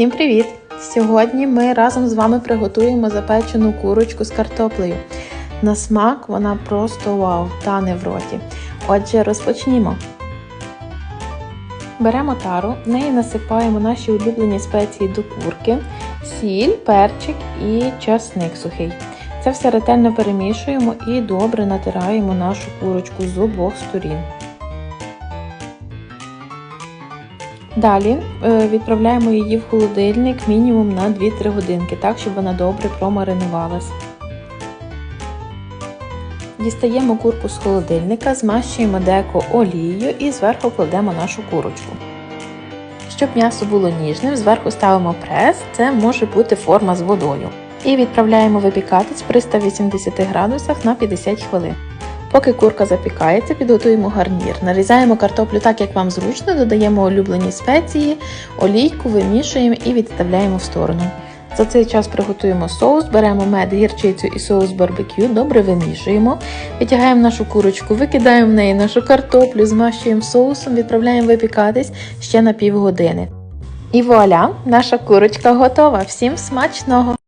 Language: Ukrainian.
Всім привіт! Сьогодні ми разом з вами приготуємо запечену курочку з картоплею. На смак вона просто вау, тане в роті. Отже, розпочнімо. Беремо тару, в неї насипаємо наші улюблені спеції до курки, сіль, перчик і часник сухий. Це все ретельно перемішуємо і добре натираємо нашу курочку з обох сторін. Далі е, відправляємо її в холодильник мінімум на 2-3 годинки, так, щоб вона добре промаринувалась. Дістаємо курку з холодильника, змащуємо деко олією і зверху кладемо нашу курочку. Щоб м'ясо було ніжним, зверху ставимо прес, це може бути форма з водою. І відправляємо випікатись при 180 градусах на 50 хвилин. Поки курка запікається, підготуємо гарнір. Нарізаємо картоплю так, як вам зручно, додаємо улюблені спеції, олійку, вимішуємо і відставляємо в сторону. За цей час приготуємо соус, беремо мед, гірчицю і соус барбекю, добре вимішуємо, витягаємо нашу курочку, викидаємо в неї нашу картоплю, змащуємо соусом, відправляємо випікатись ще на півгодини. І вуаля, наша курочка готова. Всім смачного!